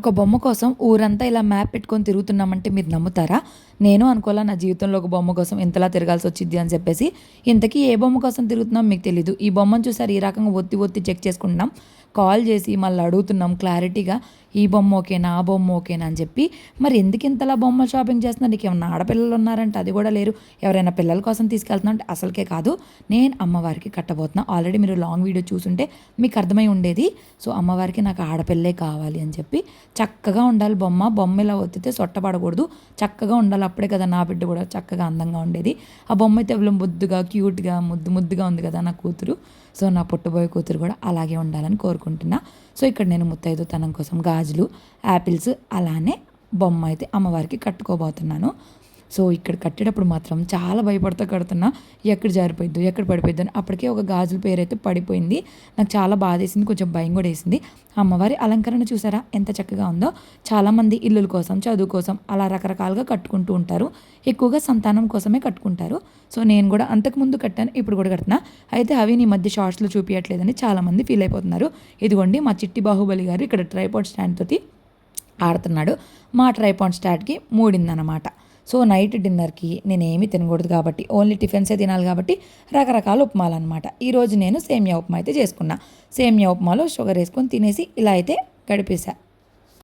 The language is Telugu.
ఒక బొమ్మ కోసం ఊరంతా ఇలా మ్యాప్ పెట్టుకొని తిరుగుతున్నామంటే మీరు నమ్ముతారా? నేను అనుకోలే నా జీవితంలో ఒక బొమ్మ కోసం ఇంతలా తిరగాల్సి వచ్చింది అని చెప్పేసి? ఇంతకీ ఏ బొమ్మ కోసం తిరుగుతున్నాం మీకు తెలీదు. ఈ బొమ్మను చూసారు ఈ రకంగా ఒత్తి ఒత్తి చెక్ చేసుకుంటున్నాం. కాల్ చేసి మళ్ళీ అడుగుతున్నాం క్లారిటీగా ఈ బొమ్మ ఓకేనా ఆ బొమ్మ ఓకేనా అని చెప్పి మరి ఎందుకు ఇంతలా బొమ్మ షాపింగ్ చేస్తున్నారు? నీకు ఏమన్నా ఆడపిల్లలు ఉన్నారంటే అది కూడా లేరు. ఎవరైనా పిల్లల కోసం తీసుకెళ్తున్నా అంటే అసలుకే కాదు. నేను అమ్మవారికి కట్టబోతున్నా. ఆల్రెడీ మీరు లాంగ్ వీడియో చూసుంటే మీకు అర్థమై ఉండేది. సో అమ్మవారికి నాకు ఆడపిల్లే కావాలి అని చెప్పి చక్కగా ఉండాలి బొమ్మ. బొమ్మ ఇలా ఒత్తితే సొట్టపడకూడదు చక్కగా ఉండాలి అప్పుడే కదా నా బిడ్డ కూడా చక్కగా అందంగా ఉండేది. ఆ బొమ్మ అయితే ఎవరు ముద్దుగా క్యూట్గా ముద్దు ముద్దుగా ఉంది కదా నా కూతురు. సో నా పుట్టబోయే కూతురు కూడా అలాగే ఉండాలని కోరుకుంటున్నాను. అనుకుంటున్నా. సో ఇక్కడ నేను ముత్తైదు తనం కోసం గాజులు యాపిల్స్ అలానే బొమ్మ అయితే అమ్మవారికి కట్టుకోబోతున్నాను. సో ఇక్కడ కట్టేటప్పుడు మాత్రం చాలా భయపడుతూ కడుతున్నా ఎక్కడ జారిపోయిద్దు ఎక్కడ పడిపోయిద్దు అని అప్పటికే ఒక గాజుల పేరు అయితే పడిపోయింది. నాకు చాలా బాధ వేసింది కొంచెం భయం కూడా వేసింది. అమ్మవారి అలంకరణ చూసారా? ఎంత చక్కగా ఉందో. చాలామంది ఇల్లుల కోసం చదువు కోసం అలా రకరకాలుగా కట్టుకుంటూ ఉంటారు. ఎక్కువగా సంతానం కోసమే కట్టుకుంటారు. సో నేను కూడా అంతకుముందు కట్టాను ఇప్పుడు కూడా కడుతున్నా. అయితే అవి నీ మధ్య షార్ట్స్లో చూపించట్లేదని చాలామంది ఫీల్ అయిపోతున్నారు. ఇదిగోండి మా చిట్టి బాహుబలి గారు ఇక్కడ ట్రైపాడ్ స్టాండ్ తోటి ఆడుతున్నాడు. మా ట్రైపాడ్ స్టాండ్కి మూడిందనమాట సో నైట్ డిన్నర్కి నేను ఏమీ తినకూడదు కాబట్టి ఓన్లీ టిఫిన్సే తినాలి కాబట్టి రకరకాల ఉప్మాలు అనమాట ఈరోజు నేను సేమియా ఉప్మా అయితే చేసుకున్నా. సేమియా ఉప్మాలో షుగర్ వేసుకొని తినేసి ఇలా అయితే గడిపేసా